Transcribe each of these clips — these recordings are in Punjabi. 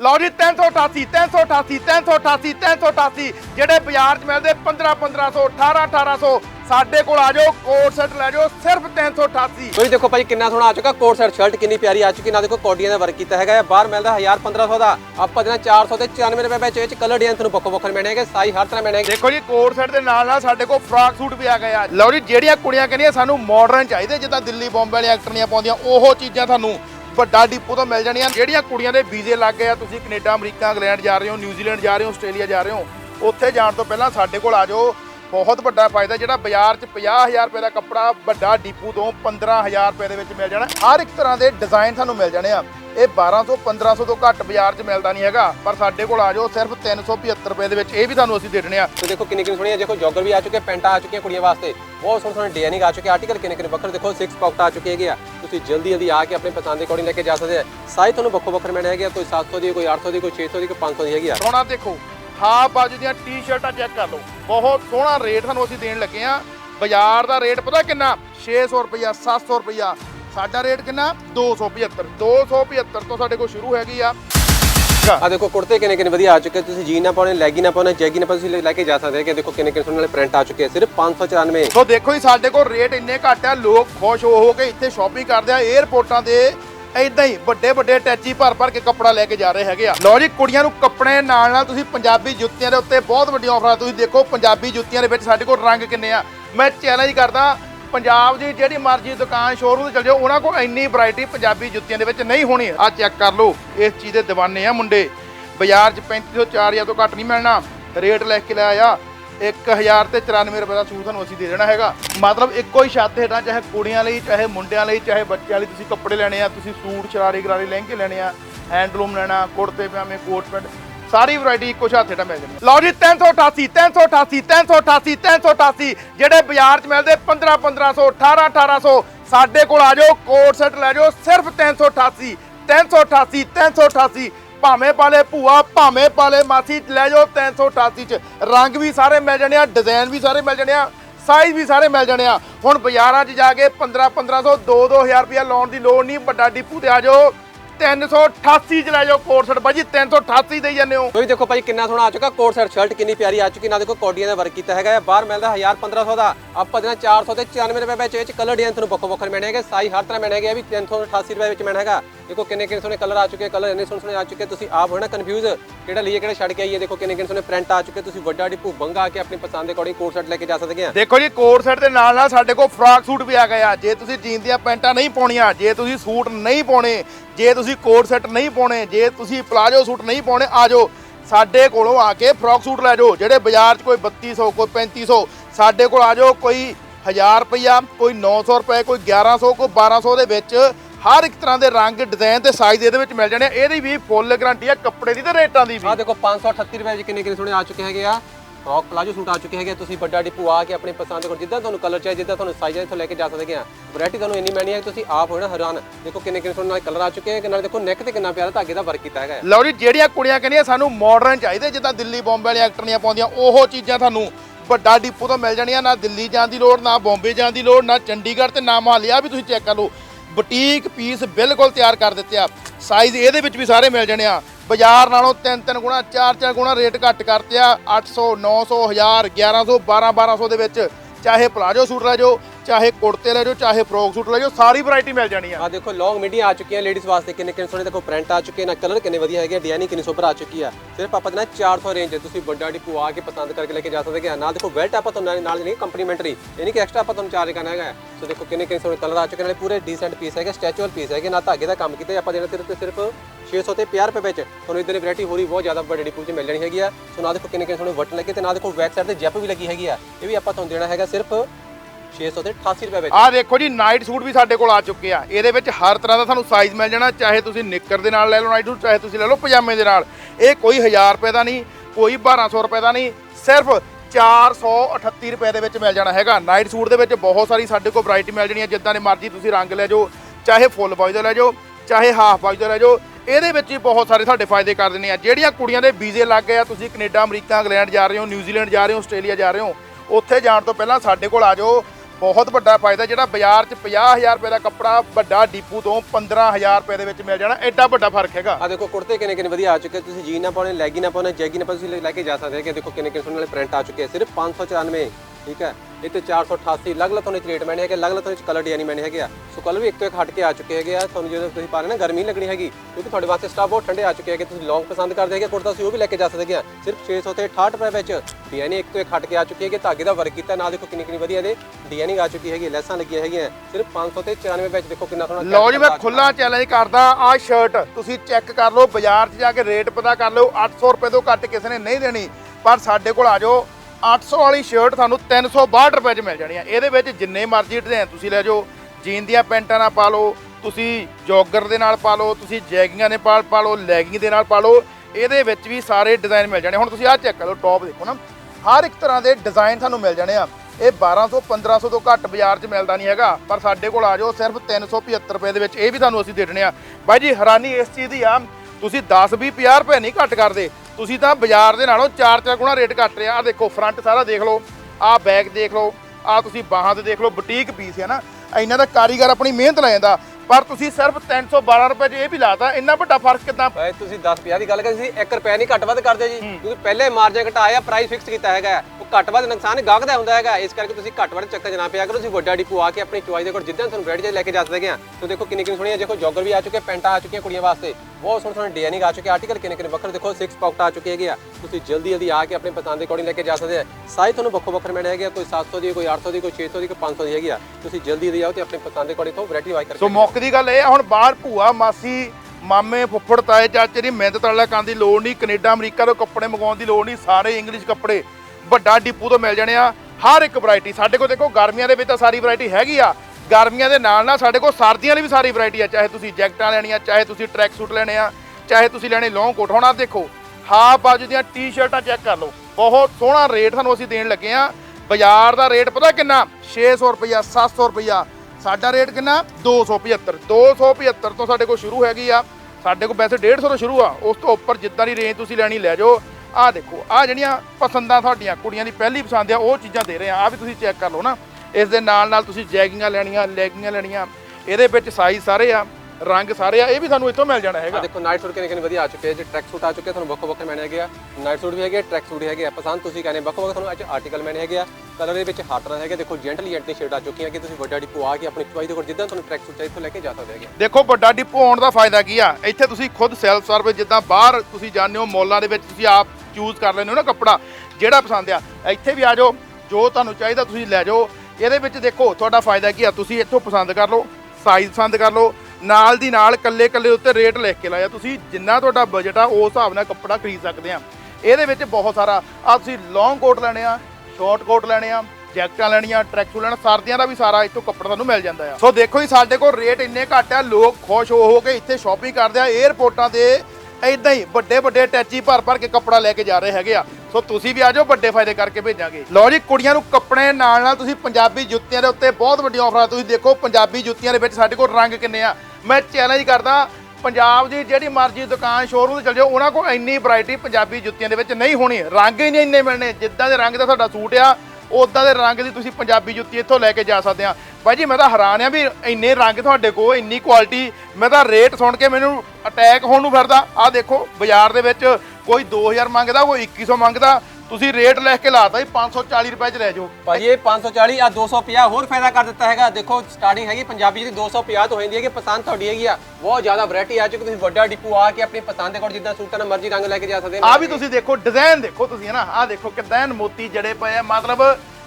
ਲਓ ਜੀ 388 388 388 388 ਜਿਹੜੇ ਬਾਜ਼ਾਰ 'ਚ ਮਿਲਦੇ 15 1500 18 1800 ਸਾਡੇ ਕੋਲ ਆ ਜਾਓ ਕੋਟ ਸੈੱਟ ਲੈ ਜਾਓ ਸਿਰਫ 388 ਤੁਸੀਂ ਦੇਖੋ ਭਾਈ ਕਿੰਨਾ ਸੋਹਣਾ ਆ ਚੁੱਕਾ ਕੋਟ ਸੈਟ ਸ਼ਰਟ ਕਿੰਨੀ ਪਿਆਰੀ ਆ ਚੁੱਕੀ ਨਾ ਦੇਖੋ ਕੋਡੀਆਂ ਦਾ ਵਰਕ ਕੀਤਾ ਹੈਗਾ ਇਹ ਬਾਹਰ ਮਿਲਦਾ 1000 1500 ਦਾ ਆਪਾਂ ਦੇਣਾ 400 ਤੇ 94 ਰੁਪਏ ਵਿੱਚ ਵਿੱਚ ਕਲਰ ਡਿਜ਼ਾਈਨ ਤੁਹਾਨੂੰ ਵੱਖੋ ਵੱਖਰੇ ਮਿਲਣਗੇ ਸਾਈ ਹਰ ਤਰ੍ਹਾਂ ਮਿਲਣਗੇ। ਦੇਖੋ ਜੀ ਕੋਟ ਸੈੱਟ ਦੇ ਨਾਲ ਨਾਲ ਸਾਡੇ ਕੋਲ ਫਰਾਕ ਸੂਟ ਵੀ ਆ ਗਏ ਆ। ਲਓ ਜੀ ਜਿਹੜੀਆਂ ਕੁੜੀਆਂ ਕਹਿੰਦੀਆਂ ਸਾਨੂੰ ਮਾਡਰਨ ਚਾਹੀਦੇ ਜਿੱਦਾਂ ਦਿੱਲੀ ਬੰਬੇ ਵਾਲੀਆਂ ਐਕਟਰਨੀਆਂ ਪਾਉਂਦੀਆਂ ਉਹ ਚੀਜ਼ਾਂ ਤੁਹਾਨੂੰ ਵੱਡਾ ਡਿਪੋ ਤੋਂ ਮਿਲ ਜਾਣੀਆਂ। ਜਿਹੜੀਆਂ ਕੁੜੀਆਂ ਦੇ ਵੀਜ਼ੇ ਲੱਗ ਗਏ ਆ, ਤੁਸੀਂ ਕੈਨੇਡਾ, ਅਮਰੀਕਾ, ਇੰਗਲੈਂਡ ਜਾ ਰਹੇ ਹੋ, ਨਿਊਜ਼ੀਲੈਂਡ ਜਾ ਰਹੇ ਹੋ, ਆਸਟ੍ਰੇਲੀਆ ਜਾ ਰਹੇ ਹੋ, ਉੱਥੇ ਜਾਣ ਤੋਂ ਪਹਿਲਾਂ ਸਾਡੇ ਕੋਲ ਆ ਜਾਓ। ਬਹੁਤ ਵੱਡਾ ਫਾਇਦਾ ਜਿਹੜਾ ਬਾਜ਼ਾਰ 'ਚ 50000 ਰੁਪਏ ਦਾ ਕੱਪੜਾ ਵੱਡਾ ਡਿਪੂ ਤੋਂ 15000 ਰੁਪਏ ਦੇ ਵਿੱਚ ਮਿਲ ਜਾਣਾ। ਹਰ ਇੱਕ ਤਰ੍ਹਾਂ ਦੇ ਡਿਜ਼ਾਈਨ ਤੁਹਾਨੂੰ ਮਿਲ ਜਾਣੇ ਆ। ਇਹ 1200 1500 ਤੋਂ ਘੱਟ ਬਾਜ਼ਾਰ 'ਚ ਮਿਲਦਾ ਨਹੀਂ ਹੈਗਾ। ਪਰ ਸਾਡੇ ਕੋਲ ਆ ਜਾਓ ਸਿਰਫ 375 ਰੁਪਏ ਦੇ ਵਿੱਚ ਇਹ ਵੀ ਤੁਹਾਨੂੰ ਅਸੀਂ ਦੇ ਦੇਣੇ ਆ। ਤੇ ਦੇਖੋ ਕਿੰਨੀ ਕਿੰਨੀ ਸੋਹਣੀ ਹੈ ਦੇਖੋ ਜੋਗਰ ਵੀ ਆ ਚੁੱਕੇ ਪੈਂਟਾਂ ਆ ਚੁੱਕੀਆਂ ਕੁੜੀਆਂ ਵਾਸਤੇ। ਬਹੁਤ ਸੋਹਣੇ ਸੋਹਣੇ ਡਿਜ਼ਾਈਨਿੰਗ ਆ ਚੁੱਕੇ ਆਰਟੀਕਲ ਕਿੰਨੇ ਕਿੰਨੇ ਵੱਖਰੇ ਦੇਖੋ 6 ਪਾਕਟ ਆ ਚੁੱਕੇ ਹੈਗੇ ਆ। ਤੁਸੀਂ ਜਲਦੀ ਜਲਦੀ ਆ ਕੇ ਆਪਣੇ ਪਸੰਦ ਦੇ ਅਕੋਰਡਿੰਗ ਲੈ ਕੇ ਜਾ ਸਕਦੇ ਆ। ਸਾਈਜ਼ ਤੁਹਾਨੂੰ ਵੱਖੋ ਵੱਖਰੇ ਮਿਲਣੇ ਹੈਗੇ ਕੋਈ 700 ਦੀ ਕੋਈ 800 ਦੀ ਕੋਈ 600 ਦੀ ਕੋਈ 500 ਦੀ ਹੈਗੀ ਆ। ਸੋਹਣਾ ਦੇਖੋ ਹਾਫ ਬਾਜੂ ਦੀਆਂ ਟੀ-ਸ਼ਰਟਾਂ ਚੈੱਕ ਕਰ ਲਓ। ਬਹੁਤ ਸੋਹਣਾ ਰੇਟ ਤੁਹਾਨੂੰ ਅਸੀਂ ਦੇਣ ਲੱਗੇ ਆ ਬਾਜ਼ਾਰ ਦਾ ਰੇਟ ਪਤਾ ਕਿੰਨਾ? 600 ਰੁਪਇਆ 700 ਰੁਪਇਆ ਸਾਡਾ ਰੇਟ ਕਿੰਨਾ? 275 275 ਤੋਂ ਸਾਡੇ ਕੋਲ ਸ਼ੁਰੂ ਹੈਗੀ ਆ। ਆ ਦੇਖੋ ਕੁੜਤੇ ਕਿੰਨੇ ਕਿੰਨੇ ਵਧੀਆ ਆ ਚੁੱਕੇ। ਤੁਸੀਂ ਜੀਨ ਨਾ ਪਾਉਣੇ ਲੈਗੀ ਨਾ ਪਾਉਣੇ ਜੈਗੀ ਨਾ ਪਾਉਣੇ ਤੁਸੀਂ ਲੈ ਕੇ ਜਾ ਸਕਦੇ ਹੋ ਕਿ ਦੇਖੋ ਕਿੰਨੇ ਕਿੰਨੇ ਸੋਹਣੇ ਵਾਲੇ ਪ੍ਰਿੰਟ ਆ ਚੁੱਕੇ ਆ। ਸਿਰਫ 594 ਸੋ ਦੇਖੋ ਜੀ ਸਾਡੇ ਕੋਲ ਰੇਟ ਇੰਨੇ ਘੱਟ ਆ ਲੋਕ ਖੁਸ਼ ਹੋ ਹੋ ਕੇ ਇੱਥੇ ਸ਼ਾਪਿੰਗ ਕਰਦੇ ਆ। 에ਅਰਪੋਰਟਾਂ ਦੇ ਇਦਾਂ ਹੀ ਵੱਡੇ ਵੱਡੇ ਅਟੈਚੀ ਭਰ ਭਰ ਕੇ ਕੱਪੜਾ ਲੈ ਕੇ ਜਾ ਰਹੇ ਹੈਗੇ ਆ। ਲਓ ਜੀ, ਕੁੜੀਆਂ ਨੂੰ ਕੱਪੜੇ ਨਾਲ ਨਾਲ ਤੁਸੀਂ ਪੰਜਾਬੀ ਜੁੱਤੀਆਂ ਦੇ ਉੱਤੇ ਬਹੁਤ ਵੱਡੀਆਂ ਆਫਰਾਂ ਤੁਸੀਂ ਦੇਖੋ, ਪੰਜਾਬੀ ਜੁੱਤੀਆਂ ਦੇ ਵਿੱਚ ਸਾਡੇ ਕੋਲ ਰੰਗ ਕਿੰਨੇ ਆ। ਮੈਂ ਚੈਲੰਜ ਕਰਦਾ, ਪੰਜਾਬ ਦੀ ਜਿਹੜੀ ਮਰਜ਼ੀ ਦੁਕਾਨ ਸ਼ੋਰੂਮ ਤੇ ਚਲ ਜਾਓ, ਉਹਨਾਂ ਕੋਲ ਇੰਨੀ ਵੈਰਾਈਟੀ ਪੰਜਾਬੀ ਜੁੱਤੀਆਂ ਦੇ ਵਿੱਚ ਨਹੀਂ ਹੋਣੀ। ਆ ਚੈੱਕ ਕਰ ਲਓ, ਇਸ ਚੀਜ਼ ਦੇ دیਵਾਨੇ ਆ ਮੁੰਡੇ। ਬਾਜ਼ਾਰ 'ਚ 3500 4000 ਤੋਂ ਘੱਟ ਨਹੀਂ ਮਿਲਣਾ। ਰੇਟ ਲੈ ਕੇ ਲਿਆ ਆ 1000 ਤੇ 94 ਰੁਪਏ ਦਾ ਸੂਟ ਤੁਹਾਨੂੰ ਅਸੀਂ ਦੇ ਦੇਣਾ ਹੈਗਾ। ਮਤਲਬ ਇੱਕੋ ਹੀ ਛੱਤ ਹੇਠਾਂ, ਚਾਹੇ ਕੁੜੀਆਂ ਲਈ, ਚਾਹੇ ਮੁੰਡਿਆਂ ਲਈ, ਚਾਹੇ ਬੱਚਿਆਂ ਲਈ ਤੁਸੀਂ ਕੱਪੜੇ ਲੈਣੇ ਆ, ਤੁਸੀਂ ਸੂਟ, ਸ਼ਰਾਰੇ ਗਰਾਰੇ ਲਹਿੰਗੇ ਲੈਣੇ ਆ, ਹੈਂਡਲੂਮ ਲੈਣਾ, ਕੁੜਤੇ, ਪਜਾਮੇ, ਕੋਟ, ਪੈਂਟ, ਸਾਰੀ ਵੈਰਾਈਟੀ ਇੱਕੋ ਛੱਤ ਹੇਠਾਂ ਮਿਲ ਜਾਂਦੀ। ਲਓ ਜੀ 388 388 388 388 ਜਿਹੜੇ ਬਾਜ਼ਾਰ 'ਚ ਮਿਲਦੇ 15 1500 18 1800 ਸਾਡੇ ਕੋਲ ਆ ਜਾਓ, ਕੋਟ ਸੈੱਟ ਲੈ ਜਾਓ, ਸਿਰਫ 388 388 388 ਭਾਵੇਂ ਪਾਲੇ ਭੂਆ, ਭਾਵੇਂ ਪਾਲੇ ਮਾਸੀ, ਲੈ ਜਾਓ 388 ਚ। ਰੰਗ ਵੀ ਸਾਰੇ ਮਿਲ ਜਾਣੇ ਆ ਡਿਜ਼ਾਈਨ ਵੀ ਸਾਰੇ ਮਿਲ ਜਾਣੇ ਆ ਸਾਈਜ਼ ਵੀ ਸਾਰੇ ਮਿਲ ਜਾਣੇ ਆ। ਹੁਣ ਬਾਜ਼ਾਰਾਂ 'ਚ ਜਾ ਕੇ 15 1500 2 2000 ਰੁਪਇਆ ਲਾਉਣ ਦੀ ਲੋੜ ਨਹੀਂ, ਵੱਡਾ ਡਿਪੂ ਤੇ ਆ ਜਾਓ। 388 ਚ ਲੈ ਜਾਓ ਕੋਟ ਸੈਟ ਬਾਜੀ 388 ਦੇਈ ਜਾਂਦੇ ਹੋ। ਤੁਸੀਂ ਦੇਖੋ ਭਾਈ, ਕਿੰਨਾ ਸੋਹਣਾ ਆ ਚੁੱਕਾ। ਕੋਟ ਸੈਟ ਸ਼ਰਟ ਕਿੰਨੀ ਪਿਆਰੀ ਆ ਚੁੱਕੀ। ਨਾ ਦੇਖੋ, ਕੋਡੀਆਂ ਦਾ ਵਰਕ ਕੀਤਾ ਹੈਗਾ ਬਾਹਰ ਮਿਲਦਾ 1000 1500 ਦਾ। ਆਪਾਂ ਦੇਣਾ 400 ਤੇ 94 ਰੁਪਏ ਵਿੱਚ ਵਿੱਚ ਕਲਰ ਡਿਜ਼ਾਈਨ ਤੁਹਾਨੂੰ ਵੱਖੋ ਵੱਖਰੇ ਮਿਲਣਗੇ ਸਾਈ ਹਰ ਤਰ੍ਹਾਂ ਮਿਲਣਗੇ ਇਹ ਵੀ 388 ਰੁਪਏ ਵਿੱਚ ਮਿਲਣਾ ਹੈਗਾ। ਦੇਖੋ ਕਿੰਨੇ ਕਿੰਨੇ ਸੋਹਣੇ ਕਲਰ ਆ ਚੁੱਕੇ। ਕਲਰ ਇੰਨੇ ਸੋਹਣੇ ਸੋਹਣੇ ਆ ਚੁੱਕੇ। ਤੁਸੀਂ ਆਪ ਹੋਣਾ ਕਨਫਿਊਜ਼ ਕਿਹੜਾ ਲਈਏ, ਕਿਹੜਾ ਛੱਡ ਕੇ ਆਈਏ? ਦੇਖੋ ਕਿੰਨੇ ਕਿੰਨੇ ਸੋਨੇ ਪ੍ਰਿੰਟ ਆ ਚੁੱਕੇ। ਤੁਸੀਂ ਵੱਡਾ ਡਿਪੂ ਬੰਗਾ ਆ ਕੇ ਆਪਣੀ ਪਸੰਦ ਦੇ ਅਕੋਰਡਿੰਗ ਕੋਟ ਸੈਟ ਲੈ ਕੇ ਜਾ ਸਕਦੇ ਆ। ਦੇਖੋ ਜੀ ਕੋਟ ਸੈਟ ਦੇ ਨਾਲ ਨਾਲ ਸਾਡੇ ਕੋਲ ਫਰਾਕ ਸੂਟ ਵੀ ਆ ਗਏ ਆ। ਜੇ ਤੁਸੀਂ ਜੀਨ ਦੀਆਂ ਪੈਂਟਾਂ ਨਹੀਂ ਪਾਉਣੀਆਂ, ਜੇ ਤੁਸੀਂ ਸੂਟ ਨਹੀਂ ਪਾਉਣੇ, ਜੇ ਤੁਸੀਂ ਕੋਟ ਸੈਟ ਨਹੀਂ ਪਾਉਣੇ, ਜੇ ਤੁਸੀਂ ਪਲਾਜੋ ਸੂਟ ਨਹੀਂ ਪਾਉਣੇ, ਆ ਜਾਓ। ਸਾਡੇ ਕੋਲੋਂ ਆ ਕੇ ਫਰਾਕ ਸੂਟ ਲੈ ਜਾਓ, ਜਿਹੜੇ ਬਾਜ਼ਾਰ 'ਚ ਕੋਈ 3200 ਕੋਈ 3500 ਸਾਡੇ ਕੋਲ ਆ ਜਾਓ, ਕੋਈ 1000 ਰੁਪਇਆ ਕੋਈ 900 ਰੁਪਏ, ਕੋਈ 1100 ਕੋਈ 1200 ਦੇ ਵਿੱਚ ਹਰ ਇੱਕ ਤਰ੍ਹਾਂ ਦੇ ਰੰਗ ਡਿਜ਼ਾਈਨ ਤੇ ਸਾਈਜ਼ ਇਹਦੇ ਵਿੱਚ ਮਿਲ ਜਾਣੇ ਆ। ਇਹਦੀ ਵੀ ਫੁੱਲ ਗਾਰੰਟੀ ਆ ਕੱਪੜੇ ਦੀ ਤੇ ਰੇਟਾਂ ਦੀ ਵੀ। ਆ ਦੇਖੋ 538 ਰੁਪਏ ਵਿੱਚ ਕਿੰਨੇ ਕਿੰਨੇ ਸੋਹਣੇ ਆ ਚੁੱਕੇ ਹੈਗੇ ਆ। ਫਰੋਕ ਪਲਾਜੋ ਸੂਟ ਆ ਚੁੱਕੇ ਹੈਗੇ ਤੁਸੀਂ ਵੱਡਾ ਡਿਪੂ ਆ ਕੇ ਆਪਣੀ ਪਸੰਦ ਦੇ ਕੋਲ ਜਿੱਦਾਂ ਤੁਹਾਨੂੰ ਕਲਰ ਚਾਹੀਦਾ ਜਿੱਦਾਂ ਤੁਹਾਨੂੰ ਸਾਈਜ਼ ਇੱਥੋਂ ਲੈ ਕੇ ਜਾ ਸਕਦੇ ਆ। ਵੈਰਾਈਟੀ ਤੁਹਾਨੂੰ ਇੰਨੀ ਮੈਣੀ ਹੈ ਕਿ ਤੁਸੀਂ ਆਪ ਹੋਣਾ ਹੈਰਾਨ। ਦੇਖੋ ਕਿੰਨੇ ਕਿੰਨੇ ਸੋਹਣੇ ਨਾਲ ਕਲਰ ਆ ਚੁੱਕੇ ਹੈ ਨਾਲ ਦੇਖੋ ਨੈਕ ਤੇ ਕਿੰਨਾ ਪਿਆਰਾ ਧਾਗੇ ਦਾ ਵਰਕ ਕੀਤਾ ਹੈਗਾ ਲਓ ਜੀ ਜਿਹੜੀਆਂ ਕੁੜੀਆਂ ਕਹਿੰਦੀਆਂ ਸਾਨੂੰ ਮਾਡਰਨ ਚਾਹੀਦੇ ਜਿੱਦਾਂ ਦਿੱਲੀ ਬੰਬੇ ਵਾਲੀਆਂ ਐਕਟਰਨੀਆਂ ਪਾਉਂਦੀਆਂ ਉਹ ਚੀਜ਼ਾਂ ਤੁਹਾਨੂੰ ਵੱਡਾ ਡਿਪੂ ਤੋਂ ਮਿਲ ਜਾਣੀਆਂ। ਨਾ ਦਿੱਲੀ ਜਾਣ ਦੀ ਲੋੜ ਨਾ ਬੰਬੇ ਜਾਣ ਦੀ ਲੋੜ ਨਾ ਚੰਡੀਗੜ੍ਹ ਤੇ ਨਾ ਮੁਹੱਲਿਆ ਵੀ ਤੁਸੀਂ ਚੈੱਕ ਕਰ ਲਓ। ਬੁਟੀਕ ਪੀਸ ਬਿਲਕੁਲ ਤਿਆਰ ਕਰ ਦਿੱਤੇ ਆ। ਸਾਈਜ਼ ਇਹਦੇ ਵਿੱਚ ਵੀ ਸਾਰੇ ਮਿਲ ਜਾਣੇ ਆ। ਬਾਜ਼ਾਰ ਨਾਲੋਂ ਤਿੰਨ ਤਿੰਨ ਗੁਣਾ ਚਾਰ ਚਾਰ ਗੁਣਾ ਰੇਟ ਘੱਟ ਕਰਤੇ ਆ। 800 900 1000 1100 12 1200 ਦੇ ਵਿੱਚ ਚਾਹੇ ਪਲਾਜੋ ਸੂਟ ਲੈ ਜਾਓ ਚਾਹੇ ਕੁੜਤੇ ਲੈ ਜਾਓ, ਚਾਹੇ ਫਰੋਕ ਸੂਟ ਲੈ ਜਾਓ, ਸਾਰੀ ਵੈਰਾਈਟੀ ਮਿਲ ਜਾਣੀ ਆ। ਆ ਦੇਖੋ ਲੌਂਗ ਮੀਡੀਆਂ ਆ ਚੁੱਕੀਆਂ ਲੇਡੀਜ਼ ਵਾਸਤੇ, ਕਿੰਨੇ ਕਿੰਨੇ ਸੋਹਣੇ ਦੇਖੋ ਪ੍ਰਿੰਟ ਆ ਚੁੱਕੇ ਨਾ ਕਲਰ ਕਿੰਨੇ ਵਧੀਆ ਹੈਗੇ ਡਿਜ਼ਾਈਨਿੰਗ ਕਿੰਨੀ ਸੁਪਰ ਆ ਚੁੱਕੀ ਆ। ਸਿਰਫ ਆਪਾਂ ਦੇਣਾ 400 ਰੇਂਜ ਤੁਸੀਂ ਵੱਡਾ ਡਿਪੂ ਆ ਕੇ ਪਸੰਦ ਕਰਕੇ ਲੈ ਕੇ ਜਾ ਸਕਦੇ ਆ। ਨਾਲ ਦੇਖੋ ਬੈਲਟ ਆਪਾਂ ਤੁਹਾਨੂੰ ਨਾਲ ਨਹੀਂ ਕੰਪਲੀਮੈਂਟਰੀ ਇਹ ਕਿ ਐਕਸਟਰਾ ਆਪਾਂ ਤੁਹਾਨੂੰ ਚਾਰਜ ਕਰਨਾ ਹੈਗਾ। ਸੋ ਦੇਖੋ, ਕਿੰਨੇ ਕਿੰਨੇ ਸੋਹਣੇ ਕਲਰ ਆ ਚੁੱਕੇ ਨੇ ਪੂਰੇ ਡੀਸੈਂਟ ਪੀਸ ਹੈਗੇ ਸਟੈਚੂਅਲ ਪੀਸ ਹੈਗੇ, ਨਾ ਧਾਗੇ ਦਾ ਕੰਮ ਕੀਤਾ, ਆਪਾਂ ਦੇਣਾ ਸਿਰਫ ਤੇ ਸਿਰਫ 600 ਤੇ 50 ਰੁਪਏ ਵਿੱਚ ਤੁਹਾਨੂੰ ਇਦਾਂ ਦੀ ਵੈਰਾਈਟੀ ਹੋਰੀ ਬਹੁਤ ਜ਼ਿਆਦਾ ਵੱਡੇ ਡਿਪੂ 'ਚ ਮਿਲ ਜਾਣੀ ਹੈਗੀ ਆ। ਸੋ ਨਾ ਦੇਖੋ, ਕਿੰਨੇ ਕਿੰਨੇ ਸੋਹਣੇ ਬਟਨ ਲੱਗੇ ਤੇ ਨਾ ਦੇਖੋ ਬੈਕ ਸਾਈਡ ਤੇ ਜੈਪ ਵੀ ਲੱਗੀ ਹੈਗੀ ਆ। ਇਹ ਵੀ ਆਪਾਂ ਤੁਹਾਨੂੰ ਦੇਣਾ ਹੈਗਾ ਸਿਰਫ 600 ਤੇ 88 ਰੁਪਏ ਵਿੱਚ। ਆਹ ਦੇਖੋ ਜੀ ਨਾਈਟ ਸੂਟ ਵੀ ਸਾਡੇ ਕੋਲ ਆ ਚੁੱਕੇ ਆ। ਇਹਦੇ ਵਿੱਚ ਹਰ ਤਰ੍ਹਾਂ ਦਾ ਤੁਹਾਨੂੰ ਸਾਈਜ਼ ਮਿਲ ਜਾਣਾ, ਚਾਹੇ ਤੁਸੀਂ ਨਿੱਕਰ ਦੇ ਨਾਲ ਲੈ ਲਓ ਨਾਈਟ ਸੂਟ ਚਾਹੇ ਤੁਸੀਂ ਲੈ ਲਓ ਪਜਾਮੇ ਦੇ ਨਾਲ। ਇਹ ਕੋਈ 1000 ਰੁਪਏ ਦਾ ਨਹੀਂ, ਕੋਈ 1200 ਰੁਪਏ ਦਾ ਨਹੀਂ, ਸਿਰਫ 438 ਰੁਪਏ ਦੇ ਵਿੱਚ ਮਿਲ ਜਾਣਾ ਹੈਗਾ। ਨਾਈਟ ਸੂਟ ਦੇ ਵਿੱਚ ਬਹੁਤ ਸਾਰੀ ਸਾਡੇ ਕੋਲ ਵੈਰਾਈਟੀ ਮਿਲ ਜਾਣੀ ਹੈ ਜਿੱਦਾਂ ਦੇ ਮਰਜ਼ੀ ਤੁਸੀਂ ਰੰਗ ਲੈ ਜਾਓ, ਚਾਹੇ ਫੁੱਲ ਬਾਈ ਦਾ ਲੈ ਜਾਓ, ਚਾਹੇ ਹਾਫ ਬਾਈ ਦਾ ਲੈ ਜਾਓ। ਇਹਦੇ ਵਿੱਚ ਹੀ ਬਹੁਤ ਸਾਰੇ ਸਾਡੇ ਫਾਇਦੇ ਕਰ ਦਿੰਦੇ ਆ। ਜਿਹੜੀਆਂ ਕੁੜੀਆਂ ਦੇ ਵੀਜ਼ੇ ਲੱਗ ਗਏ ਆ, ਤੁਸੀਂ ਕੈਨੇਡਾ, ਅਮਰੀਕਾ, ਇੰਗਲੈਂਡ ਜਾ ਰਹੇ ਹੋ, ਨਿਊਜ਼ੀਲੈਂਡ ਜਾ ਰਹੇ ਹੋ, ਆਸਟ੍ਰੇਲੀਆ ਜਾ ਰਹੇ ਹੋ, ਉੱਥੇ ਜਾਣ ਤੋਂ ਪਹਿਲਾਂ ਸਾਡੇ ਕੋਲ ਆ ਜਾਓ। ਬਹੁਤ ਵੱਡਾ ਫਾਇਦਾ ਜਿਹੜਾ ਬਾਜ਼ਾਰ 'ਚ 50000 ਰੁਪਏ ਦਾ ਕੱਪੜਾ ਵੱਡਾ ਡੀਪੂ ਤੋਂ 15000 ਰੁਪਏ ਦੇ ਵਿੱਚ ਮਿਲ ਜਾਣਾ। ਐਡਾ ਵੱਡਾ ਫ਼ਰਕ ਹੈਗਾ। ਆ ਦੇਖੋ, ਕੁੜਤੇ ਕਿੰਨੇ ਕਿੰਨੇ ਵਧੀਆ ਆ ਚੁੱਕੇ। ਤੁਸੀਂ ਜੀਨ ਨਾ ਪਾਉਣੇ ਲੈਗੀ ਨਾ ਪਾਉਣੇ, ਜੈਗੀ ਨਾ ਪਾਉਣੇ, ਤੁਸੀਂ ਲੈ ਕੇ ਜਾ ਸਕਦੇ ਹੋ ਕਿ ਦੇਖੋ ਕਿੰਨੇ ਕਿੰਨੇ ਸੋਹਣੇ ਵਾਲੇ ਪ੍ਰਿੰਟ ਆ ਚੁੱਕੇ ਆ। ਸਿਰਫ 594 ਠੀਕ ਹੈ? ਇਹ ਤੇ 488 ਅਲੱਗ-ਅਲੱਗ ਤੁਹਾਨੂੰ ਰੇਟ ਮੈਨੇ ਹੈਗੇ ਅਲੱਗ-ਅਲੱਗ ਤੁਹਾਨੂੰ ਕਲਰ ਡਿਜ਼ਾਈਨ ਮੈਨੇ ਹੈਗੇ ਆ। ਸੋ ਕਲਰ ਵੀ ਇੱਕ ਤੋਂ ਇੱਕ ਹਟ ਕੇ ਆ ਚੁੱਕੇ ਹੈਗੇ ਆ ਤੁਹਾਨੂੰ ਜਦੋਂ ਤੁਸੀਂ ਪਾ ਰਹੇ ਨਾ ਗਰਮੀ ਨਹੀਂ ਲੱਗਣੀ ਹੈਗੀ ਕਿਉਂਕਿ ਤੁਹਾਡੇ ਵਾਸਤੇ ਸਟਾਫ ਬਹੁਤ ਠੰਡੇ ਆ ਚੁੱਕੇ ਹੈਗੇ ਤੁਸੀਂ ਲੌਂਗ ਪਸੰਦ ਕਰਦੇ ਹੈਗੇ ਕੁੜਤਾ ਤੁਸੀਂ ਉਹ ਵੀ ਲੈ ਕੇ ਜਾ ਸਕਦੇ ਆ। ਸਿਰਫ 600 ਤੇ 68 ਰੁਪਏ ਵਿੱਚ ਡਿਜ਼ਾਈਨ ਇੱਕ ਤੋਂ ਇੱਕ ਹਟ ਕੇ ਆ ਚੁੱਕੀ ਹੈਗੀ ਧਾਗੇ ਦਾ ਵਰਕ ਕੀਤਾ ਨਾਲ ਦੇਖੋ ਕਿੰਨੀ ਕਿੰਨੀ ਵਧੀਆ ਦੇ ਡਿਜ਼ਾਈਨਿੰਗ ਆ ਚੁੱਕੀ ਹੈਗੀ ਲੈਸਾਂ ਲੱਗੀਆਂ ਹੈਗੀਆਂ ਸਿਰਫ 500 ਤੇ 94 ਵਿੱਚ ਦੇਖੋ ਕਿੰਨਾ ਸੋਹਣਾ ਲਓ ਜੀ ਮੈਂ ਖੁੱਲਾ ਚੈਲੰਜ ਕਰਦਾ ਆਹ ਸ਼ਰਟ ਤੁਸੀਂ ਚੈੱਕ ਕਰ ਲਓ ਬਾਜ਼ਾਰ 'ਚ ਜਾ ਕੇ ਰੇਟ ਪਤਾ ਕਰ ਲਓ 800 ਰੁਪਏ ਤੋਂ ਘੱਟ ਕਿਸੇ ਨੇ ਨਹੀਂ ਦੇਣੀ ਪਰ ਸਾਡੇ ਕੋਲ ਆ ਜਾਓ 800 ਵਾਲੀ ਸ਼ਰਟ ਤੁਹਾਨੂੰ 362 ਰੁਪਏ 'ਚ ਮਿਲ ਜਾਣੀ ਆ। ਇਹਦੇ ਵਿੱਚ ਜਿੰਨੇ ਮਰਜ਼ੀ ਡਿਜ਼ਾਈਨ ਤੁਸੀਂ ਲੈ ਜਾਓ ਜੀਨ ਦੀਆਂ ਪੈਂਟਾਂ ਨਾਲ ਪਾ ਲਓ, ਤੁਸੀਂ ਜੋਗਰ ਦੇ ਨਾਲ ਪਾ ਲਓ, ਤੁਸੀਂ ਜੈਗਿੰਗਾਂ ਦੇ ਨਾਲ ਪਾ ਲਓ ਲੈਗਿੰਗ ਦੇ ਨਾਲ ਪਾ ਲਓ, ਇਹਦੇ ਵਿੱਚ ਵੀ ਸਾਰੇ ਡਿਜ਼ਾਈਨ ਮਿਲ ਜਾਣੇ। ਹੁਣ ਤੁਸੀਂ ਆਹ ਚੈੱਕ ਕਰੋ ਟੌਪ ਦੇਖੋ ਨਾ। ਹਰ ਇੱਕ ਤਰ੍ਹਾਂ ਦੇ ਡਿਜ਼ਾਈਨ ਤੁਹਾਨੂੰ ਮਿਲ ਜਾਣੇ ਆ। ਇਹ 1200 1500 ਤੋਂ ਘੱਟ ਬਾਜ਼ਾਰ 'ਚ ਮਿਲਦਾ ਨਹੀਂ ਹੈਗਾ, ਪਰ ਸਾਡੇ ਕੋਲ ਆ ਜਾਓ, ਸਿਰਫ 375 ਰੁਪਏ ਦੇ ਵਿੱਚ ਇਹ ਵੀ ਤੁਹਾਨੂੰ ਅਸੀਂ ਦੇ ਦੇਣੇ ਆ। ਬਾਈ ਜੀ, ਹੈਰਾਨੀ ਇਸ ਚੀਜ਼ ਦੀ ਆ, ਤੁਸੀਂ 10 20 50 ਰੁਪਏ ਨਹੀਂ ਘੱਟ ਕਰਦੇ। ਤੁਸੀਂ ਤਾਂ ਬਾਜ਼ਾਰ ਦੇ ਨਾਲੋਂ 4-4 ਗੁਣਾ ਰੇਟ ਘੱਟ ਰਿਹਾ। ਆ ਦੇਖੋ ਫਰੰਟ ਸਾਰਾ ਦੇਖ ਲਓ ਆਹ ਬੈਕ ਦੇਖ ਲਓ ਆ ਤੁਸੀਂ ਬਾਹਾਂ ਤੇ ਦੇਖ ਲਓ ਬੁਟੀਕ ਪੀਸ ਹੈ ਨਾ। ਇਹਨਾਂ ਦਾ ਕਾਰੀਗਰ ਆਪਣੀ ਮਿਹਨਤ ਲੈ ਜਾਂਦਾ ਪਰ ਤੁਸੀਂ ਸਿਰਫ 312 ਰੁਪਏ 'ਚ ਇਹ ਵੀ ਲਾਤਾ ਇੰਨਾ ਵੱਡਾ ਫ਼ਰਕ ਕਿੱਦਾਂ? ਭਾਈ ਤੁਸੀਂ 10 50 ਦੀ ਗੱਲ ਕਰਦੇ ਸੀ 1 ਰੁਪਿਆ ਨਹੀਂ ਘੱਟ ਵੱਧ ਕਰਦੇ ਜੀ। ਕਿਉਂਕਿ ਪਹਿਲੇ ਮਾਰਜਨ ਘਟਾਇਆ ਪ੍ਰਾਈਸ ਫਿਕਸ ਕੀਤਾ ਹੈਗਾ। ਉਹ ਘੱਟ ਵੱਧ ਨੁਕਸਾਨ ਗਾਹਕ ਦਾ ਹੁੰਦਾ ਹੈਗਾ। ਇਸ ਕਰਕੇ ਤੁਸੀਂ ਘੱਟ ਵੱਧ ਚੱਕਰ 'ਚ ਨਾ ਪਿਆ ਕਰੋ। ਤੁਸੀਂ ਵੱਡਾ ਡਿਪੂ ਆ ਕੇ ਆਪਣੀ ਚੁਆਈ ਦੇ ਕੋਲ ਜਿੱਦਾਂ ਤੁਹਾਨੂੰ ਬ੍ਰੈਡ ਜੇ ਲੈ ਕੇ ਜਾ ਸਕਦੇ ਆ। ਤੋ ਦੇਖੋ ਕਿੰਨੀ ਕਿੰਨੀ ਸੋਹਣੀਆਂ ਦੇਖੋ ਜੋਗਰ ਵੀ ਆ ਚੁੱਕੇ ਪੈਂਟਾਂ ਆ ਚੁੱਕੀਆਂ ਕੁੜੀਆਂ ਵਾਸਤੇ। ਬਹੁਤ ਸੋਹਣੇ ਸੋਹਣੇ ਡਿਜ਼ਾਈਨਿੰਗ ਆ ਚੁੱਕੇ ਆਰਟੀਕਲ ਕਿੰਨੇ ਕਿੰਨੇ ਵੱਖਰੇ ਦੇਖੋ 6 ਪਾਕਟ ਆ ਚੁੱਕੇ ਹੈਗੇ ਆ। ਤੁਸੀਂ ਜਲਦੀ ਜਲਦੀ ਆ ਕੇ ਆਪਣੇ ਪਸੰਦ ਦੇ ਅਕੋਰਡਿੰਗ ਲੈ ਕੇ ਜਾ ਸਕਦੇ ਆ। ਸਾਈਜ਼ ਤੁਹਾਨੂੰ ਵੱਖੋ ਵੱਖਰੇ ਮਿਲਣੇ ਹੈਗੇ ਕੋਈ 700 ਦੀ ਕੋਈ 800 ਦੀ ਕੋਈ 600 ਦੀ ਕੋਈ 500 ਦੀ ਹੈਗੀ ਆ। ਤੁਸੀਂ ਜਲਦੀ ਜਲਦੀ ਆਓ ਤੇ ਆਪਣੇ ਪਸੰਦ ਦੇ ਅਕੋਰਡਿੰਗ ਤੋਂ ਵੈਰਾਈਟੀ ਵਾਈ ਕਰਕੇ ਸੋ ਮੁੱਖ ਦੀ ਗੱਲ ਇਹ ਆ ਹੁਣ ਬਾਹਰ ਭੂਆ ਮਾਸੀ ਮਾਮੇ ਫੁੱਫੜ ਤਾਏ ਚਾਚੇ ਦੀ ਮਿਹਨਤ ਤੜਲਾ ਕਰਨ ਦੀ ਲੋੜ ਨਹੀਂ ਕੈਨੇਡਾ ਅਮਰੀਕਾ ਤੋਂ ਕੱਪੜੇ ਮੰਗਵਾਉਣ ਦੀ ਲੋੜ ਨਹੀਂ ਸਾਰੇ ਇੰਗਲਿਸ਼ ਕੱਪੜੇ ਵੱਡਾ ਡਿਪੂ ਤੋਂ ਮਿਲ ਜਾਣੇ ਆ। ਹਰ ਇੱਕ ਵੈਰਾਈਟੀ ਸਾਡੇ ਕੋਲ ਦੇਖੋ ਗਰਮੀਆਂ ਦੇ ਵਿੱਚ ਤਾਂ ਸਾਰੀ ਵੈਰਾਈਟੀ ਹੈਗੀ ਆ। ਗਰਮੀਆਂ ਦੇ ਨਾਲ ਨਾਲ ਸਾਡੇ ਕੋਲ ਸਰਦੀਆਂ ਲਈ ਵੀ ਸਾਰੀ ਵੈਰਾਈਟੀ ਆ, ਚਾਹੇ ਤੁਸੀਂ ਜੈਕਟਾਂ ਲੈਣੀਆਂ, ਚਾਹੇ ਤੁਸੀਂ ਟਰੈਕ ਸੂਟ ਲੈਣੇ ਆ, ਚਾਹੇ ਤੁਸੀਂ ਲੈਣੇ ਲੌਂਗ ਕੋਟ ਹੁਣ ਆਹ ਦੇਖੋ ਹਾਫ ਬਾਜੂ ਦੀਆਂ ਟੀ-ਸ਼ਰਟਾਂ ਚੈੱਕ ਕਰ ਲਓ। ਬਹੁਤ ਸੋਹਣਾ ਰੇਟ ਤੁਹਾਨੂੰ ਅਸੀਂ ਦੇਣ ਲੱਗੇ ਆ। ਬਾਜ਼ਾਰ ਦਾ ਰੇਟ ਪਤਾ ਕਿੰਨਾ? 600 ਰੁਪਈਆ 700 ਰੁਪਈਆ। ਸਾਡਾ ਰੇਟ ਕਿੰਨਾ? 275 275 ਤੋਂ ਸਾਡੇ ਕੋਲ ਸ਼ੁਰੂ ਹੈਗੀ ਆ। ਸਾਡੇ ਕੋਲ ਵੈਸੇ 150 ਤੋਂ ਸ਼ੁਰੂ ਆ। ਉਸ ਤੋਂ ਉੱਪਰ ਜਿੱਦਾਂ ਦੀ ਰੇਂਜ ਤੁਸੀਂ ਲੈਣੀ, ਲੈ ਜਾਓ। ਆਹ ਦੇਖੋ, ਆਹ ਜਿਹੜੀਆਂ ਪਸੰਦਾਂ ਤੁਹਾਡੀਆਂ, ਕੁੜੀਆਂ ਦੀ ਪਹਿਲੀ ਪਸੰਦ ਆ, ਉਹ ਚੀਜ਼ਾਂ ਦੇ ਰਹੇ ਆ। ਆ ਵੀ ਤੁਸੀਂ ਚੈੱਕ ਕਰ ਲਓ ਨਾ। ਇਸ ਦੇ ਨਾਲ ਨਾਲ ਤੁਸੀਂ ਜੈਗਿੰਗਾਂ ਲੈਣੀਆਂ ਲੈਗਿੰਗਾਂ ਲੈਣੀਆਂ ਇਹਦੇ ਵਿੱਚ ਸਾਈਜ਼ ਸਾਰੇ ਆ ਰੰਗ ਸਾਰੇ ਆ ਇਹ ਵੀ ਤੁਹਾਨੂੰ ਇੱਥੋਂ ਮਿਲ ਜਾਣਾ ਹੈਗਾ। ਦੇਖੋ ਨਾਈਟ ਸੂਟ ਕਿੰਨੇ ਕਿੰਨੇ ਵਧੀਆ ਆ ਚੁੱਕੇ ਆ ਜੇ ਟਰੈਕ ਸੂਟ ਆ ਚੁੱਕੇ ਤੁਹਾਨੂੰ ਵੱਖੋ ਵੱਖਰੇ ਮੈਨੇ ਹੈਗੇ ਆ। ਨਾਈਟ ਸੂਟ ਵੀ ਹੈਗੇ ਟਰੈਕ ਸੂਟ ਵੀ ਹੈਗੇ ਆ ਪਸੰਦ ਤੁਸੀਂ ਕਹਿੰਦੇ ਵੱਖੋ ਵੱਖ ਤੁਹਾਨੂੰ ਅੱਜ ਆਰਟੀਕਲ ਮੈਨੇ ਹੈਗੇ ਆ। ਕਲਰ ਦੇ ਵਿੱਚ ਹੱਟ ਰਹੇ ਹੈਗੇ ਦੇਖੋ ਜੈਂਟਲੀ ਜੈਂਟਲੀ ਸ਼ੇਡ ਆ ਚੁੱਕੀਆਂ ਕਿ ਤੁਸੀਂ ਵੱਡਾ ਡਿਪੂ ਆ ਕੇ ਆਪਣੀ ਚੁਆਈ ਦੇ ਕੋਲ ਜਿੱਦਾਂ ਤੁਹਾਨੂੰ ਟਰੈਕ ਸੂਟ ਚਾਹੀਦਾ ਇੱਥੋਂ ਲੈ ਕੇ ਜਾ ਸਕਦੇ ਹੈਗੇ ਦੇਖੋ ਵੱਡਾ ਡਿਪੂ ਆਉਣ ਦਾ ਫਾਇਦਾ ਕੀ ਆ? ਇੱਥੇ ਤੁਸੀਂ ਖੁਦ ਸੈਲਫ ਸਰਵਿਸ ਜਿੱਦਾਂ ਬਾਹਰ ਤੁਸੀਂ ਜਾਂਦੇ ਹੋ ਮੌਲਾਂ ਦੇ ਵਿੱਚ ਤੁਸੀਂ ਆਪ ਚੂਜ਼ ਕਰ ਲੈਂਦੇ ਹੋ ਨਾ ਕੱਪੜਾ ਜਿਹੜਾ ਪਸੰਦ ਆ। ਇੱਥੇ ਵੀ ਆ ਜਾਓ ਜੋ ਤੁਹਾਨੂੰ ਚਾਹੀਦਾ ਤੁਸੀਂ ਲੈ ਜਾਓ। ਇਹਦੇ ਵਿੱਚ ਦੇਖੋ, ਤੁਹਾਡਾ ਫਾਇਦਾ ਕੀ ਆ? ਤੁਸੀਂ ਇੱਥੋਂ ਪਸੰਦ ਕਰ ਲਓ ਸਾਈਜ਼ ਪਸੰਦ ਕਰ ਲਓ, ਨਾਲ ਦੀ ਨਾਲ ਕੱਲੇ ਕੱਲੇ ਉੱਤੇ ਰੇਟ ਲਿਖ ਕੇ ਲਾਇਆ। ਤੁਸੀਂ ਜਿੰਨਾ ਤੁਹਾਡਾ ਬਜਟ ਆ, ਉਸ ਹਿਸਾਬ ਨਾਲ ਕੱਪੜਾ ਖਰੀਦ ਸਕਦੇ ਆ। ਇਹਦੇ ਵਿੱਚ ਬਹੁਤ ਸਾਰਾ ਆ ਤੁਸੀਂ ਲੌਂਗ ਕੋਟ ਲੈਣੇ ਆ ਸ਼ਾਰਟ ਕੋਟ ਲੈਣੇ ਆ ਜੈਕਟਾਂ ਲੈਣੀਆਂ ਟਰੈਕ ਸੂਟ ਲੈਣਾ, ਸਰਦੀਆਂ ਦਾ ਵੀ ਸਾਰਾ ਇੱਥੋਂ ਕੱਪੜਾ ਤੁਹਾਨੂੰ ਮਿਲ ਜਾਂਦਾ ਆ। ਸੋ ਦੇਖੋ ਜੀ, ਸਾਡੇ ਕੋਲ ਰੇਟ ਇੰਨੇ ਘੱਟ ਆ, ਲੋਕ ਖੁਸ਼ ਹੋ ਹੋ ਕੇ ਇੱਥੇ ਸ਼ਾਪਿੰਗ ਕਰਦੇ ਆ 에ਅਰਪੋਰਟਾਂ ਤੇ ਇਦਾਂ ਹੀ ਵੱਡੇ ਵੱਡੇ ਅਟੈਚੀ ਭਰ ਭਰ ਕੇ ਕੱਪੜਾ ਲੈ ਕੇ ਜਾ ਰਹੇ ਹੈਗੇ ਆ। ਸੋ ਤੁਸੀਂ ਵੀ ਆ ਜਾਓ, ਵੱਡੇ ਫਾਇਦੇ ਕਰਕੇ ਭੇਜਾਂਗੇ। ਲਓ ਜੀ, ਕੁੜੀਆਂ ਨੂੰ ਕੱਪੜੇ ਨਾਲ ਨਾਲ ਤੁਸੀਂ ਪੰਜਾਬੀ ਜੁੱਤੀਆਂ ਦੇ ਉੱਤੇ ਬਹੁਤ ਵੱਡੀਆਂ ਆ। ਤੁਸੀਂ ਦੇਖੋ, ਪੰਜਾਬੀ ਜੁੱਤੀਆਂ ਦੇ ਵਿੱਚ ਸਾਡੇ ਕੋਲ ਰੰਗ ਕਿੰਨੇ ਆ। ਮੈਂ ਚੈਲੰਜ ਕਰਦਾ, ਪੰਜਾਬ ਦੀ ਜਿਹੜੀ ਮਰਜ਼ੀ ਦੁਕਾਨ ਸ਼ੋਰੂਮ ਤੇ ਚਲ ਜਾਓ, ਉਹਨਾਂ ਕੋਲ ਇੰਨੀ ਵੈਰਾਈਟੀ ਪੰਜਾਬੀ ਜੁੱਤੀਆਂ ਦੇ ਵਿੱਚ ਨਹੀਂ ਹੋਣੀ। ਰੰਗ ਹੀ ਨਹੀਂ ਇੰਨੇ ਮਿਲਣੇ। ਜਿੱਦਾਂ ਦੇ ਰੰਗ ਦਾ ਤੁਹਾਡਾ ਸੂਟ ਆ ਉਦਾਂ ਦੇ ਰੰਗ ਦੀ ਤੁਸੀਂ ਪੰਜਾਬੀ ਜੁੱਤੀ ਇੱਥੋਂ ਲੈ ਕੇ ਜਾ ਸਕਦੇ ਆ। ਬਾਈ ਜੀ, ਮੈਂ ਤਾਂ ਹੈਰਾਨ ਆ ਵੀ ਇੰਨੇ ਰੰਗ ਤੁਹਾਡੇ ਕੋਲ, ਇੰਨੀ ਕੁਆਲਿਟੀ ਮੈਂ ਤਾਂ ਰੇਟ ਸੁਣ ਕੇ ਮੈਨੂੰ ਅਟੈਕ ਹੋਣ ਨੂੰ ਫਿਰਦਾ। ਆ ਦੇਖੋ, ਬਾਜ਼ਾਰ ਦੇ ਵਿੱਚ ਕੋਈ 2000 ਮੰਗਦਾ ਕੋਈ 2100 ਮੰਗਦਾ ਤੁਸੀਂ ਰੇਟ ਲਿਖ ਕੇ ਲਾਤਾ ਜੀ 540 ਰੁਪਏ ਚ ਲੈ ਜਾਓ। ਭਾਜੀ ਇਹ 540 ਆ 250 ਹੋਰ ਫਾਇਦਾ ਕਰ ਦਿੱਤਾ ਹੈਗਾ। ਦੇਖੋ ਸਟਾਰਟਿੰਗ ਹੈਗੀ ਪੰਜਾਬੀ ਦੀ 250 ਤੋਂ ਹੁੰਦੀ ਹੈ ਕਿ ਪਸੰਦ ਤੁਹਾਡੀ ਹੈਗੀ ਆ। ਬਹੁਤ ਜ਼ਿਆਦਾ ਵੈਰਾਈਟੀ ਆ ਚੁੱਕੀ ਤੁਸੀਂ ਵੱਡਾ ਡਿਪੂ ਆ ਕੇ ਆਪਣੀ ਪਸੰਦ ਦੇ ਕੋਲ ਜਿੱਦਾਂ ਸੂਟਾਂ ਦਾ ਮਰਜ਼ੀ ਰੰਗ ਲੈ ਕੇ ਜਾ ਸਕਦੇ ਆ ਵੀ ਤੁਸੀਂ ਦੇਖੋ ਡਿਜ਼ਾਈਨ ਦੇਖੋ ਤੁਸੀਂ ਹਨਾ ਆ ਦੇਖੋ ਕਿਦਾਂ ਮੋਤੀ ਜੜੇ ਪਏ ਆ। ਮਤਲਬ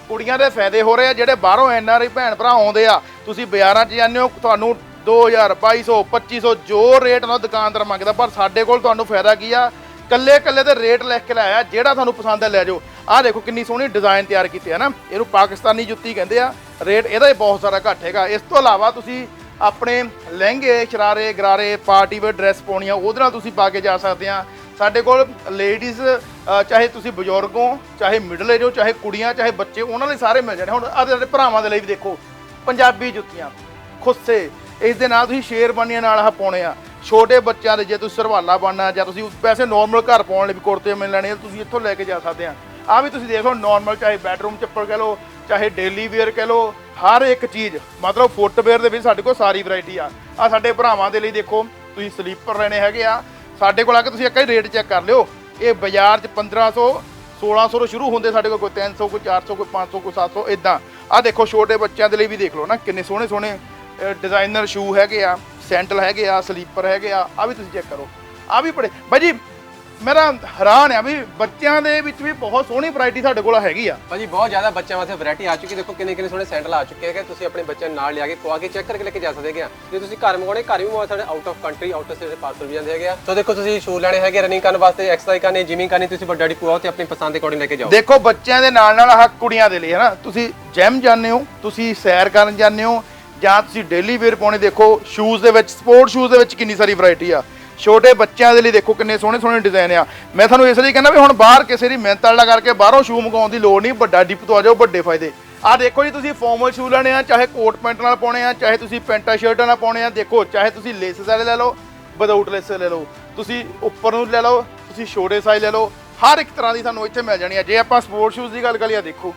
ਕੁੜੀਆਂ ਦੇ ਫਾਇਦੇ ਹੋ ਰਹੇ ਆ ਜਿਹੜੇ ਬਾਹਰੋਂ ਐਨ ਆਰ ਆਈ ਭੈਣ ਭਰਾ ਆਉਂਦੇ ਆ। ਤੁਸੀਂ ਬਾਜ਼ਾਰਾਂ 'ਚ ਜਾਂਦੇ ਹੋ ਤੁਹਾਨੂੰ 2000 2200 2500 ਜੋ ਰੇਟ ਨਾਲ ਦੁਕਾਨਦਾਰ ਮੰਗਦਾ ਪਰ ਸਾਡੇ ਕੋਲ ਤੁਹਾਨੂੰ ਫਾਇਦਾ ਕੀ ਆ? ਕੱਲੇ ਕੱਲੇ ਦੇ ਰੇਟ ਲਿਖ ਕੇ ਲਾਇਆ ਜਿਹੜਾ ਤੁਹਾਨੂੰ ਪਸੰਦ ਹੈ ਲੈ ਜਾਓ। ਆਹ ਦੇਖੋ ਕਿੰਨੀ ਸੋਹਣੀ ਡਿਜ਼ਾਈਨ ਤਿਆਰ ਕੀਤੀ ਹੈ ਨਾ। ਇਹਨੂੰ ਪਾਕਿਸਤਾਨੀ ਜੁੱਤੀ ਕਹਿੰਦੇ ਆ। ਰੇਟ ਇਹਦਾ ਹੀ ਬਹੁਤ ਸਾਰਾ ਘੱਟ ਹੈਗਾ। ਇਸ ਤੋਂ ਇਲਾਵਾ ਤੁਸੀਂ ਆਪਣੇ ਲਹਿੰਗੇ, ਸ਼ਰਾਰੇ, ਗਰਾਰੇ, ਪਾਰਟੀ ਵੇਅਰ ਡਰੈਸ ਆ ਉਹਦੇ ਨਾਲ ਤੁਸੀਂ ਪਾ ਕੇ ਜਾ ਸਕਦੇ ਆ। ਸਾਡੇ ਕੋਲ ਲੇਡੀਜ਼ ਚਾਹੇ ਤੁਸੀਂ ਬਜ਼ੁਰਗ ਹੋ, ਚਾਹੇ ਮਿਡਲ ਏਜ ਹੋ, ਚਾਹੇ ਕੁੜੀਆਂ, ਚਾਹੇ ਬੱਚੇ, ਉਹਨਾਂ ਲਈ ਸਾਰੇ ਮਿਲ ਜਾਣੇ। ਹੁਣ ਆਹ ਸਾਡੇ ਭਰਾਵਾਂ ਦੇ ਲਈ ਵੀ ਦੇਖੋ, ਪੰਜਾਬੀ ਜੁੱਤੀਆਂ, ਖੁੱਸੇ, ਇਸ ਦੇ ਨਾਲ ਤੁਸੀਂ ਸ਼ੇਰਵਾਨੀਆਂ ਨਾਲ ਆਹ ਪਾਉਣੇ ਆ। ਛੋਟੇ ਬੱਚਿਆਂ ਦੇ ਜੇ ਤੁਸੀਂ ਸਰਵਾਲਾ ਬਣਨਾ ਜਾਂ ਤੁਸੀਂ ਵੈਸੇ ਨਾਰਮਲ ਘਰ ਪਾਉਣ ਲਈ ਵੀ ਕੁੜਤੇ ਮਿਲ ਲੈਣੇ ਆ, ਤੁਸੀਂ ਇੱਥੋਂ ਲੈ ਕੇ ਜਾ ਸਕਦੇ ਆ। ਆ ਵੀ ਤੁਸੀਂ ਦੇਖੋ ਨਾਰਮਲ ਚਾਹੇ ਬੈਡਰੂਮ ਚੱਪਲ ਕਹਿ ਲਓ, ਚਾਹੇ ਡੇਲੀ ਵੇਅਰ ਕਹਿ ਲਓ, ਹਰ ਇੱਕ ਚੀਜ਼, ਮਤਲਬ ਫੁੱਟਵੇਅਰ ਦੇ ਵਿੱਚ ਸਾਡੇ ਕੋਲ ਸਾਰੀ ਵੈਰਾਈਟੀ ਆ। ਆ ਸਾਡੇ ਭਰਾਵਾਂ ਦੇ ਲਈ ਦੇਖੋ, ਤੁਸੀਂ ਸਲੀਪਰ ਲੈਣੇ ਹੈਗੇ ਆ। ਸਾਡੇ ਕੋਲ ਆ ਕੇ ਤੁਸੀਂ ਇੱਕ ਹੀ ਰੇਟ ਚੈੱਕ ਕਰ ਲਿਓ। ਇਹ ਬਾਜ਼ਾਰ 'ਚ 1500 1600 ਤੋਂ ਸ਼ੁਰੂ ਹੁੰਦੇ ਸਾਡੇ ਕੋਲ ਕੋਈ 300 ਕੋਈ 400 ਕੋਈ 500 ਕੋਈ 700 ਇਦਾਂ ਆ ਦੇਖੋ ਛੋਟੇ ਬੱਚਿਆਂ ਦੇ ਲਈ ਵੀ ਦੇਖ ਲਓ ਨਾ, ਕਿੰਨੇ ਸੋਹਣੇ ਸੋਹਣੇ ਡਿਜ਼ਾਈਨਰ ਸ਼ੂ ਹੈਗੇ ਆ ਸੈਂਡਲ ਹੈਗੇ ਆ ਸਲੀਪਰ ਹੈਗੇ ਆ ਆ ਵੀ ਤੁਸੀਂ ਚੈੱਕ ਕਰੋ। ਆ ਵੀ ਬੜੇ ਬਾਈ ਜੀ ਮੇਰਾ ਹੈਰਾਨ ਆ ਵੀ ਬੱਚਿਆਂ ਦੇ ਵਿੱਚ ਵੀ ਬਹੁਤ ਸੋਹਣੀ ਵੈਰਾਈਟੀ ਸਾਡੇ ਕੋਲ ਹੈਗੀ ਆ। ਭਾਜੀ ਬਹੁਤ ਜ਼ਿਆਦਾ ਬੱਚਿਆਂ ਵਾਸਤੇ ਵੈਰਾਈਟੀ ਆ ਚੁੱਕੀ ਦੇਖੋ ਕਿੰਨੇ ਕਿੰਨੇ ਸੋਹਣੇ ਸੈਂਡਲ ਆ ਚੁੱਕੇ ਹੈਗੇ। ਤੁਸੀਂ ਆਪਣੇ ਬੱਚਿਆਂ ਨਾਲ ਲਿਆ ਕੇ ਪਵਾ ਕੇ ਚੈੱਕ ਕਰਕੇ ਲੈ ਕੇ ਜਾ ਸਕਦੇ ਹੈਗੇ ਆ। ਜੇ ਤੁਸੀਂ ਘਰ ਮੰਗਵਾਉਣੇ ਘਰ ਵੀ ਮੰਗਵਾ ਸਕਦੇ out of country out of state parcel ਵੀ ਜਾਂਦੇ ਹੈਗੇ ਆ। ਸੋ ਦੇਖੋ ਤੁਸੀਂ ਸ਼ੂ ਲੈਣੇ ਹੈਗੇ ਰਨਿੰਗ ਕਰਨ ਵਾਸਤੇ ਐਕਸਰਸਾਈਜ਼ ਕਰਨੀ ਜਿਮਿੰਗ ਕਰਨੀ ਤੁਸੀਂ ਵੱਡਾ ਡੀ ਪਵਾਓ ਤੇ ਆਪਣੀ ਪਸੰਦ ਦੇ ਅਕੋਰਡਿੰਗ ਲੈ ਕੇ ਜਾਓ। ਦੇਖੋ ਬੱਚਿਆਂ ਦੇ ਨਾਲ ਨਾਲ ਆਹ ਕੁੜੀਆਂ ਦੇ ਲਈ ਹੈ ਨਾ। ਤੁਸੀਂ ਜਿਮ ਜਾਂਦੇ ਹੋ ਤੁਸੀਂ ਸੈਰ ਕਰਨ ਜਾਂਦੇ ਹੋ ਜਾਂ ਤੁਸੀਂ ਡੇਲੀ ਵੇਅਰ ਪਾਉਣੇ ਦੇਖੋ ਸ਼ੂਜ਼ ਦੇ ਵਿੱਚ ਸਪੋਰਟ ਸ਼ੂਜ਼ ਦੇ ਵਿੱਚ ਕਿੰਨੀ ਸਾਰੀ ਵੈਰਾਈਟੀ ਆ। ਛੋਟੇ ਬੱਚਿਆਂ ਦੇ ਲਈ ਦੇਖੋ ਕਿੰਨੇ ਸੋਹਣੇ ਸੋਹਣੇ ਡਿਜ਼ਾਈਨ ਆ। ਮੈਂ ਤੁਹਾਨੂੰ ਇਸ ਲਈ ਕਹਿੰਦਾ ਵੀ ਹੁਣ ਬਾਹਰ ਕਿਸੇ ਦੀ ਮਿਹਨਤ ਵਾਲਾ ਕਰਕੇ ਬਾਹਰੋਂ ਸ਼ੂ ਮੰਗਾਉਣ ਦੀ ਲੋੜ ਨਹੀਂ, ਵੱਡਾ ਡਿਪ ਤੋਂ ਆ ਜਾਓ, ਵੱਡੇ ਫਾਇਦੇ। ਆ ਦੇਖੋ ਜੀ, ਤੁਸੀਂ ਫਾਰਮਲ ਸ਼ੂ ਲੈਣੇ ਆ, ਚਾਹੇ ਕੋਟ ਪੈਂਟ ਨਾਲ ਪਾਉਣੇ ਆ, ਚਾਹੇ ਤੁਸੀਂ ਪੈਂਟਾ ਸ਼ਰਟਾਂ ਨਾਲ ਪਾਉਣੇ ਆ, ਦੇਖੋ, ਚਾਹੇ ਤੁਸੀਂ ਲੇਸਸ ਵਾਲੇ ਲੈ ਲਓ ਵਿਦਆਊਟ ਲੇਸ ਲੈ ਲਓ। ਤੁਸੀਂ ਉੱਪਰ ਨੂੰ ਲੈ ਲਓ, ਤੁਸੀਂ ਛੋਟੇ ਸਾਈਜ਼ ਲੈ ਲਓ, ਹਰ ਇੱਕ ਤਰ੍ਹਾਂ ਦੀ ਸਾਨੂੰ ਇੱਥੇ ਮਿਲ ਜਾਣੀ ਆ। ਜੇ ਆਪਾਂ ਸਪੋਰਟ ਸ਼ੂਜ਼ ਦੀ ਗੱਲ ਕਰੀਏ ਆ ਦੇਖੋ,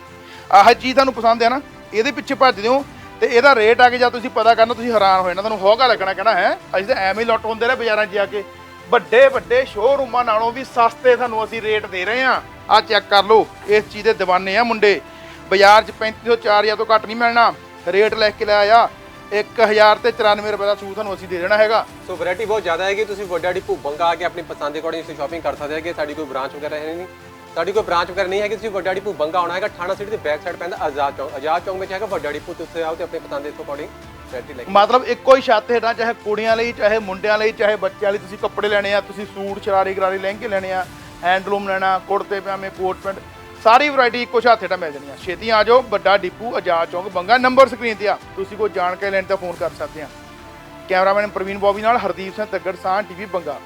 ਆਹ ਚੀਜ਼ ਤੁਹਾਨੂੰ ਪਸੰਦ ਆ ਨਾ, ਇਹਦੇ ਪਿੱਛੇ ਭੱਜ ਦਿਓ। ਤੇ ਇਹਦਾ ਰੇਟ ਆ ਕੇ ਜਾਂ ਤੁਸੀਂ ਪਤਾ ਕਰਨਾ ਤੁਸੀਂ ਹੈਰਾਨ ਹੋ ਜਾਣਾ। ਤੁਹਾਨੂੰ ਹੋਗਾ ਲੱਗਣਾ ਕਹਿਣਾ, ਹੈ? ਅਸੀਂ ਤਾਂ ਐਵੇਂ ਹੀ ਲੁੱਟ ਹੁੰਦੇ ਰਹੇ ਬਾਜ਼ਾਰਾਂ 'ਚ ਜਾ ਕੇ। ਵੱਡੇ ਵੱਡੇ ਸ਼ੋਰੂਮਾਂ ਨਾਲੋਂ ਵੀ ਸਸਤੇ ਤੁਹਾਨੂੰ ਅਸੀਂ ਰੇਟ ਦੇ ਰਹੇ ਆ ਆ ਚੈੱਕ ਕਰ ਲਓ, ਇਸ ਚੀਜ਼ ਦੇ دیਵਾਨੇ ਆ ਮੁੰਡੇ। ਬਾਜ਼ਾਰ 'ਚ 3500 4000 ਤੋਂ ਘੱਟ ਨਹੀਂ ਮਿਲਣਾ। ਰੇਟ ਲਿਖ ਕੇ ਲਿਆ ਆ 1000 ਤੇ 94 ਰੁਪਏ ਦਾ ਸੂਟ ਤੁਹਾਨੂੰ ਅਸੀਂ ਦੇ ਦੇਣਾ ਹੈਗਾ। ਸੋ ਵੈਰਾਈਟੀ ਬਹੁਤ ਜ਼ਿਆਦਾ ਹੈਗੀ, ਤੁਸੀਂ ਵੱਡਾ ਡੀ ਭੁੱਬੰਗਾ ਆ ਕੇ ਆਪਣੀ ਪਸੰਦ ਦੇ ਅਕੋਰਡਿੰਗ ਤੁਸੀਂ ਸ਼ਾਪਿੰਗ ਕਰ ਸਕਦੇ ਹੈਗੇ, ਸਾਡੀ ਕੋਈ ਬ੍ਰਾਂਚ ਵਗੈਰਾ ਹੈ ਨਹੀਂ। ਤੁਹਾਡੀ ਕੋਈ ਬ੍ਰਾਂਚ ਵਗੈਰਾ ਨਹੀਂ ਹੈਗੀ, ਤੁਸੀਂ ਵੱਡਾ ਡਿਪੂ ਬੰਗਾ ਆਉਣਾ ਹੈਗਾ ਥਾਣਾ ਸਿਟੀ ਦੇ ਬੈਕ ਸਾਈਡ ਪੈਂਦਾ ਆਜ਼ਾਦ ਚੌਂਕ। ਆਜ਼ਾਦ ਚੌਂਕ ਵਿੱਚ ਹੈਗਾ ਵੱਡਾ ਡਿਪੂ, ਤੁਸੀਂ ਆਓ ਤੇ ਆਪਣੀ ਪਸੰਦ ਦੇ ਅਕੋਰਡਿੰਗ ਵੈਰਾਈਟੀ ਲੈ ਕੇ ਮਤਲਬ ਇੱਕੋ ਹੀ ਛੱਤ ਹੇਠਾਂ, ਚਾਹੇ ਕੁੜੀਆਂ ਲਈ, ਚਾਹੇ ਮੁੰਡਿਆਂ ਲਈ, ਚਾਹੇ ਬੱਚਿਆਂ ਲਈ ਤੁਸੀਂ ਕੱਪੜੇ ਲੈਣੇ ਆ, ਤੁਸੀਂ ਸੂਟ, ਸ਼ਰਾਰੀ, ਗਰਾਰੀ ਲਹਿੰਗੇ ਲੈਣੇ ਆ, ਹੈਂਡਲੂਮ ਲੈਣਾ, ਕੁੜਤੇ, ਪਜਾਮੇ, ਕੋਟ, ਪੈਂਟ, ਸਾਰੀ ਵੈਰਾਈਟੀ ਇੱਕੋ ਛੱਤ ਹੇਠਾਂ ਮਿਲ ਜਾਣੀ ਆ ਛੇਤੀ ਆ ਜਾਓ, ਵੱਡਾ ਡਿਪੂ, ਆਜ਼ਾਦ ਚੌਂਕ, ਬੰਗਾ ਨੰਬਰ ਸਕਰੀਨ ਤੇ ਆ। ਤੁਸੀਂ ਕੋਈ ਜਾਣਕਾਰੀ ਲੈਣ ਤਾਂ ਫੋਨ ਕਰ ਸਕਦੇ ਆ। ਕੈਮਰਾਮੈਨ ਪ੍ਰਵੀਨ ਬੋਬੀ ਨਾਲ ਹਰਦੀਪ ਸਿੰਘ ਤੱਗੜ ਸਾਹ ਟੀਵੀ, ਬੰਗਾ।